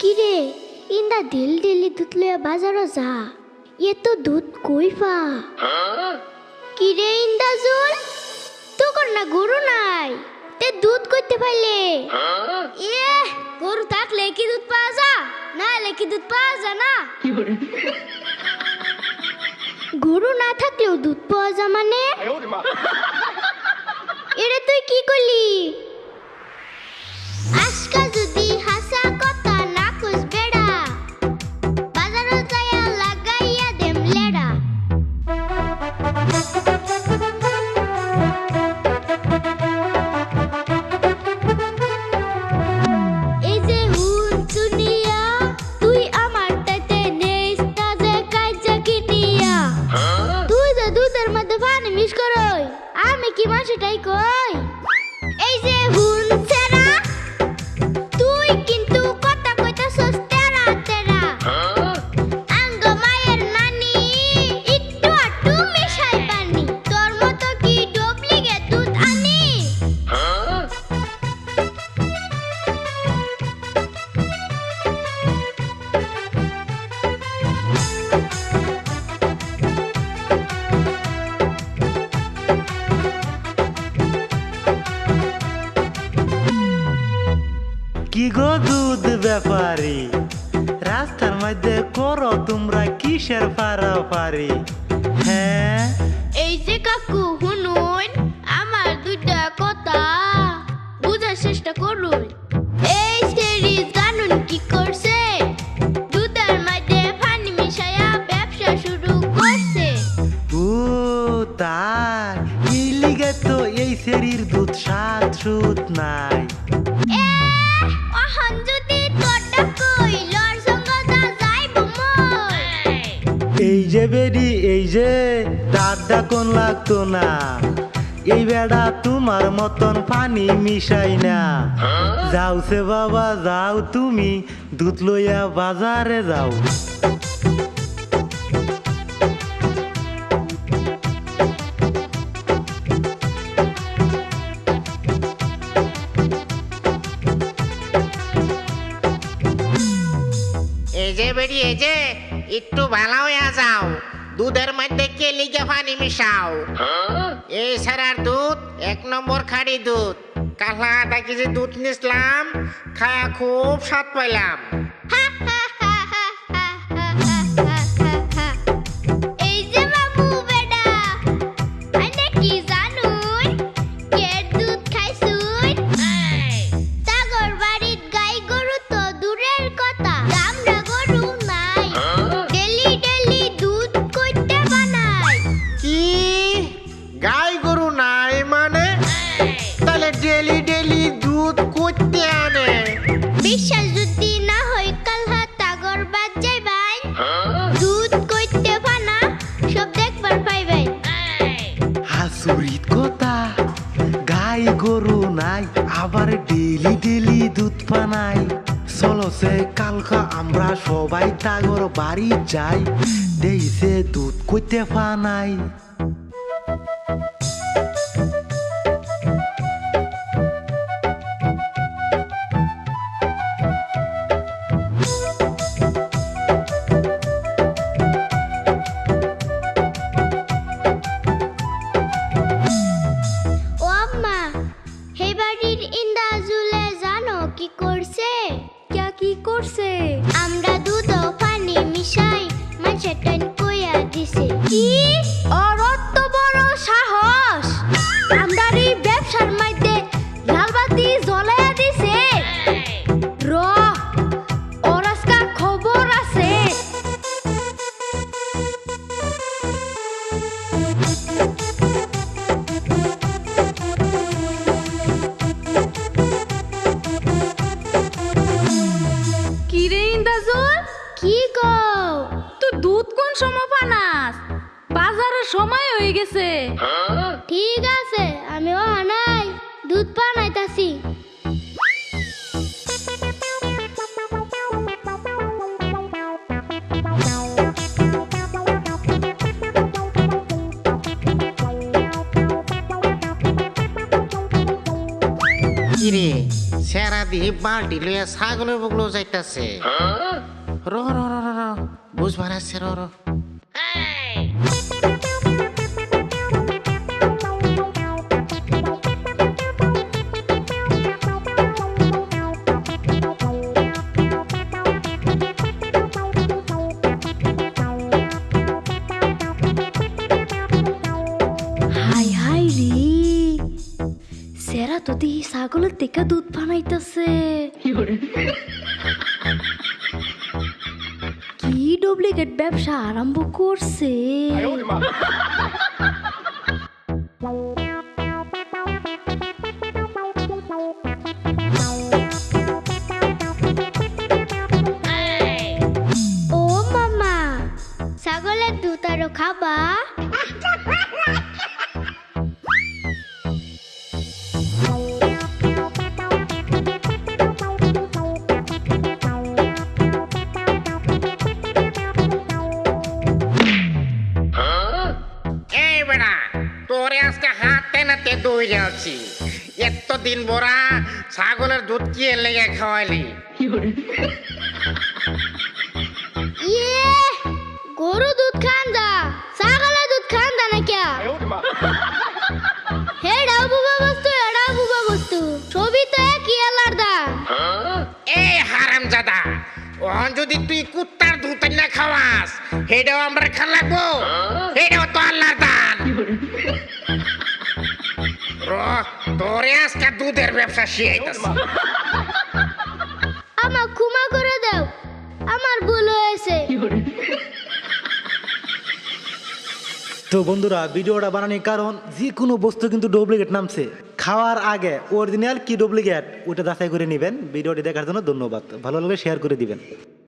কিরে? ইন্দা দিল দিলি দুধ লইয়া বাজারও যা। এ তো দুধ কই পা? কিরে ইন্দা জুল তোর না গরু নাই। তে দুধ কইতে পাইলে? এ গরু থাকলে কি দুধ পাওয়া যা? না হলে কি দুধ পাওয়া যা না? গরু না থাকলেও দুধ পাওয়া যা মানে? এটা তুই কি করলি? পানি করো। আমি কি মাসেটাই কই? এই যে হুন রাস্তার মধ্যে করো তোমরা কিসের পারাপারি হ্যাঁ? এই যে কাকু শুনুন। যে দাদা কোন লাগতো না। এই বেড়া তোমার মতন পানি মিশাই না। যাও সে বাবা, যাও তুমি, দুধ লইয়া বাজারে যাও। এই যে বেরি এই যে, একটু ভালো হইয়া যাও। দুধের মধ্যে কে লিগে পানি মিশাও? এই সারার দুধ এক নম্বর খাড়ি দুধ। কালা আধা যে দুধ নিসলাম খায়া খুব স্বাদ পাইলাম। পানাই চলো সে কালকা আমরা সবাই তাগর বাড়ি যাই। দেইছে দুধ কইতে পানাই সময় হয়ে গেছে। ঠিক আছে আমি ও নাই দুধ পানাইতাছি কিরে সেরা দিহি বালটি লইয়া ছাগলের বগলো যাইতাছে। র র র র র বুঝবার আছে র র। দিহি ছাগলের থেকে দুধ বানাইতেছে কি ডুপ্লিকেট ব্যবসা আরম্ভ করছে নাতে দই যাচ্ছি এতদিন বড়া ছাগলের দুধ কি এর লেগে খাওয়াইলি? ইয়ে গরু দুধ খান দা ছাগলের দুধ খান দা না ক্যা হেডাও বুবা বস্তু বস্তু ছবি তো একই আলার দা এই হারাম জাদা ওহন যদি তুই কুত্তার দুধ না খাওয়াস হেডাও আমরা খান লাগবো হেডাও তোরে আজকে দুধের ব্যবসা শিখাইতেছি। আমার ক্ষমা করে দাও। আমার ভুল হয়েছে। তো বন্ধুরা ভিডিওটা বানানোর কারণ যে কোনো বস্তু কিন্তু ডুপ্লিকেট নামছে। খাওয়ার আগে অরিজিনাল কি ডুপ্লিকেট ওটা যাচাই করে নেবেন। ভিডিওটি দেখার জন্য ধন্যবাদ। ভালো লাগলে শেয়ার করে দিবেন।